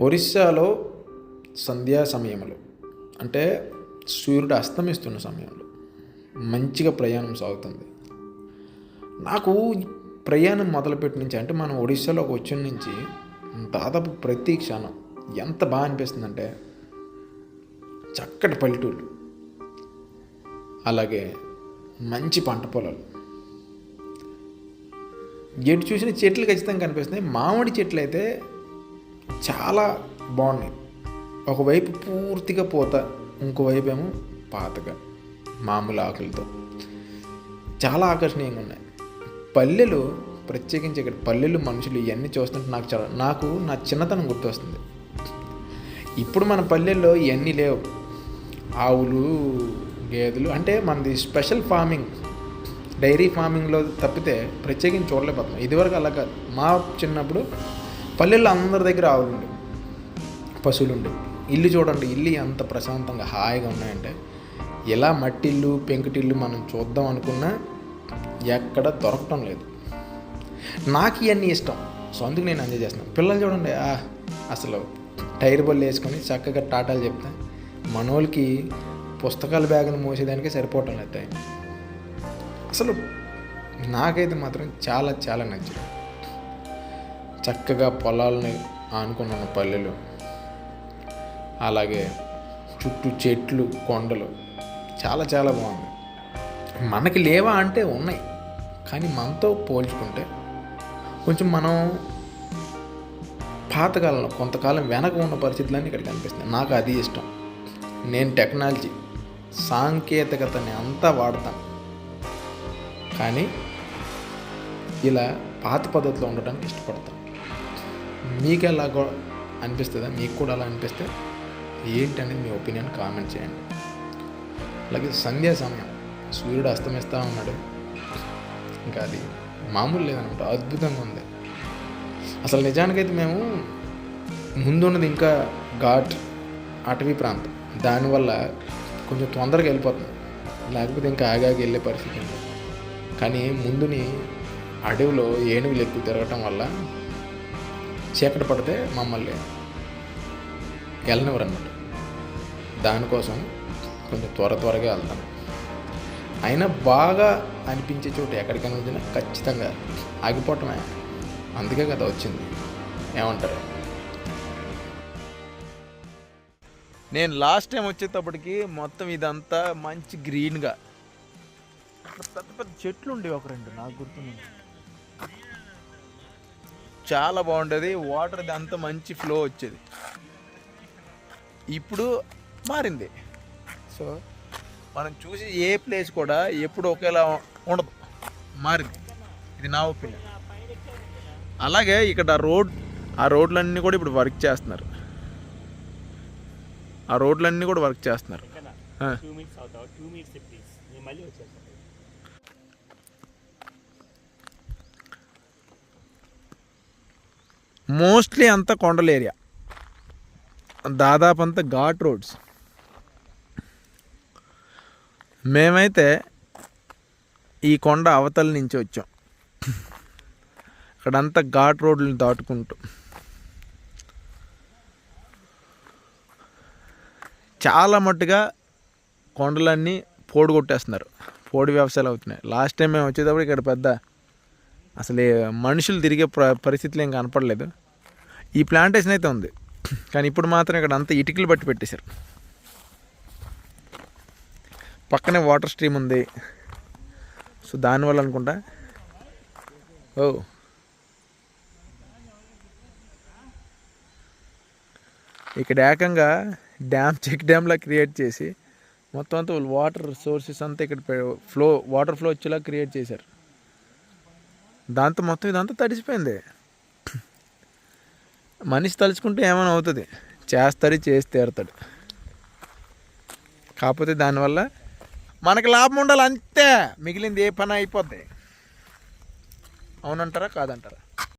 ఒరిస్సాలో సంధ్యా సమయంలో అంటే సూర్యుడు అస్తమిస్తున్న సమయంలో మంచిగా ప్రయాణం సాగుతుంది. నాకు ప్రయాణం మొదలుపెట్టి నుంచి అంటే మనం ఒడిస్సాలోకి వచ్చిన నుంచి దాదాపు ప్రతి క్షణం ఎంత బాగా అనిపిస్తుందంటే చక్కటి పల్లెటూళ్ళు అలాగే మంచి పంట పొలాలు. ఎటు చూసిన చెట్లు ఖచ్చితంగా కనిపిస్తున్నాయి. మామిడి చెట్లు అయితే చాలా బాగున్నాయి. ఒకవైపు పూర్తిగా పోత ఇంకోవైపు ఏమో పాతగా మామూలు ఆకులతో. చాలా ఆకర్షణీయంగా ఉన్నాయి. పల్లెలు ప్రత్యేకించి ఇక్కడ పల్లెలు మనుషులు ఇవన్నీ చూస్తుంటే నాకు చాలా నాకు నా చిన్నతనం గుర్తొస్తుంది. ఇప్పుడు మన పల్లెల్లో ఇవన్నీ లేవు. ఆవులు గేదెలు అంటే మనది స్పెషల్ ఫార్మింగ్. డైరీ ఫార్మింగ్లో తప్పితే ప్రత్యేకించి చూడలేకపోతున్నాం. ఇదివరకు అలా కాదు. మా చిన్నప్పుడు పల్లెల్లో అందరి దగ్గర ఆవులు ఉండేవి పశువులు ఉండేవి ఇల్లు చూడండి ఇల్లు ఎంత ప్రశాంతంగా హాయిగా ఉన్నాయంటే ఇలా మట్టిల్లు పెంకుటిల్లు మనం చూద్దాం అనుకున్నా ఎక్కడ దొరకటం లేదు. నాకు ఇవన్నీ ఇష్టం. సో అందుకు నేను ఎంజాయ్ చేస్తున్నాను. పిల్లలు చూడండి అసలు టైర్ బళ్ళు వేసుకొని చక్కగా టాటాలు చెప్తా మనోళ్ళకి పుస్తకాల బ్యాగును మోసేదానికి సరిపోవటం లేదు. అసలు నాకైతే మాత్రం చాలా చాలా నచ్చింది. చక్కగా పొలాలని ఆనుకుని ఉన్న పల్లెలు. అలాగే చుట్టూ చెట్లు కొండలు. చాలా చాలా బాగుంది. మనకి లేవా అంటే ఉన్నాయి. కానీ మనతో పోల్చుకుంటే కొంచెం మనం పాతకాలంలో కొంతకాలం వెనక ఉన్న పరిస్థితులన్నీ ఇక్కడ కనిపిస్తున్నాయి. నాకు అది ఇష్టం. నేను టెక్నాలజీ సాంకేతికతని అంతా వాడతాను. కానీ ఇలా పాత పద్ధతిలో ఉండటానికి ఇష్టపడతాను. మీకు ఎలా అనిపిస్తుందా? మీకు కూడా అలా అనిపిస్తే ఏంటనేది మీ ఒపీనియన్ కామెంట్ చేయండి. అలాగే సంధ్యా సమయం. సూర్యుడు అస్తమిస్తూ ఉన్నాడు. ఇంకా అది మామూలు లేదనమాట. అద్భుతంగా ఉంది. అసలు నిజానికైతే మేము ముందున్నది ఇంకా ఘాట్ అటవీ ప్రాంతం. దానివల్ల కొంచెం తొందరగా వెళ్ళిపోతుంది లేకపోతే ఇంకా ఆగాగి వెళ్ళే పరిస్థితి ఉంది. కానీ ముందుని అడవిలో ఏనుగులు ఎక్కువ తిరగటం వల్ల చీకటి పడితే మమ్మల్ని వెళ్ళనివ్వరు అన్నమాట దానికోసం కొంచెం త్వర త్వరగా వెళ్తాను అయినా బాగా అనిపించే చోటు ఎక్కడికైనా వచ్చినా ఖచ్చితంగా ఆగిపోవటమే. అందుకే కదా వచ్చింది. ఏమంటారు? నేను లాస్ట్ టైం వచ్చేటప్పటికి మొత్తం ఇదంతా మంచి గ్రీన్గా. పెద్ద పెద్ద చెట్లు ఉండేవి ఒక రెండు నాకు గుర్తుంది చాలా బాగుంటుంది. వాటర్ అంతా మంచి ఫ్లో వచ్చేది. ఇప్పుడు మారింది. సో మనం చూసి ఏ ప్లేస్ కూడా ఎప్పుడు ఒకేలా ఉండదు. మారింది. ఇది నా ఒపీనియన్ అలాగే ఇక్కడ రోడ్ ఆ రోడ్లన్నీ కూడా ఇప్పుడు వర్క్ చేస్తున్నారు. ఆ రోడ్లన్నీ కూడా వర్క్ చేస్తున్నారు ఆ. టూ మినిట్స్ అవుతావు టూ మినిట్స్ ప్లీజ్ నేను మళ్ళీ వచ్చేస్తాను మోస్ట్లీ అంతా కొండల ఏరియా. దాదాపు అంతా ఘాట్ రోడ్స్. మేమైతే ఈ కొండ అవతల నుంచి వచ్చాం. అక్కడంతా ఘాట్ రోడ్లను దాటుకుంటూ. చాలా మట్టుగా కొండలన్నీ పోడు కొట్టేస్తున్నారు పోడు వ్యవసాయాలు అవుతున్నాయి. లాస్ట్ టైం మేము వచ్చేటప్పుడు ఇక్కడ పెద్ద అసలు మనుషులు తిరిగే ప్ర పరిస్థితులు ఏం కనపడలేదు. ఈ ప్లాంటేషన్ అయితే ఉంది. కానీ ఇప్పుడు మాత్రం ఇక్కడ అంతా ఇటుకలు బట్టి పెట్టేశారు. పక్కనే వాటర్ స్ట్రీమ్ ఉంది. సో దానివల్ల అనుకుంటా. ఓ. ఇక్కడ ఏకంగా డ్యామ్ చెక్ డ్యామ్లా క్రియేట్ చేసి మొత్తం అంతా వాటర్ సోర్సెస్ అంతా ఇక్కడ ఫ్లో వాటర్ ఫ్లో వచ్చేలా క్రియేట్ చేశారు. దాంతో మొత్తం ఇదంతా తడిసిపోయింది. మనిషి తలుచుకుంటే ఏమైనా అవుతుంది. చేస్తాడు చేసి తీరుతాడు. కాకపోతే దానివల్ల మనకి లాభం ఉండాలి అంతే. మిగిలింది ఏ పని అయిపోద్ది. అవునంటారా కాదంటారా?